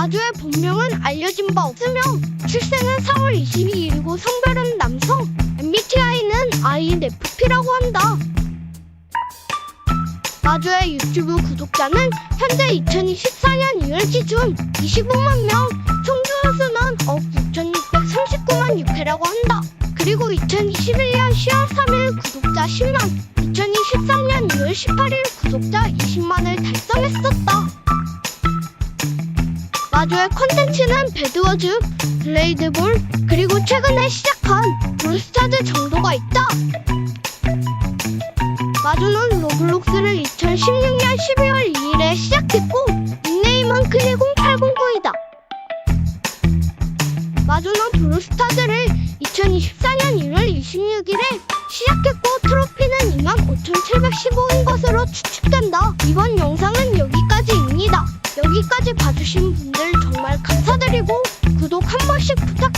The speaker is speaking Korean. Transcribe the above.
마주의 본명은 알려진 바 없으며 출생은 4월 22일이고 성별은 남성, MBTI는 INFP라고 한다. 마주의 유튜브 구독자는 현재 2024년 2월 기준 25만 명, 총 조회수는 억 6,639만 6회라고 한다. 그리고 2021년 10월 3일 구독자 10만, 2023년 2월 18일 구독자 20만을 달성했었다. 마주의 컨텐츠는 배드워즈, 블레이드볼, 그리고 최근에 시작한 브루스타즈 정도가 있다. 마주는 로블록스를 2016년 12월 2일에 시작했고 닉네임은 클리공809이다. 마주는 브루스타즈를 2024년 1월 26일에 시작했고 트로피는 25,715인 것으 여기까지 봐주신 분들 정말 감사드리고 구독 한 번씩 마바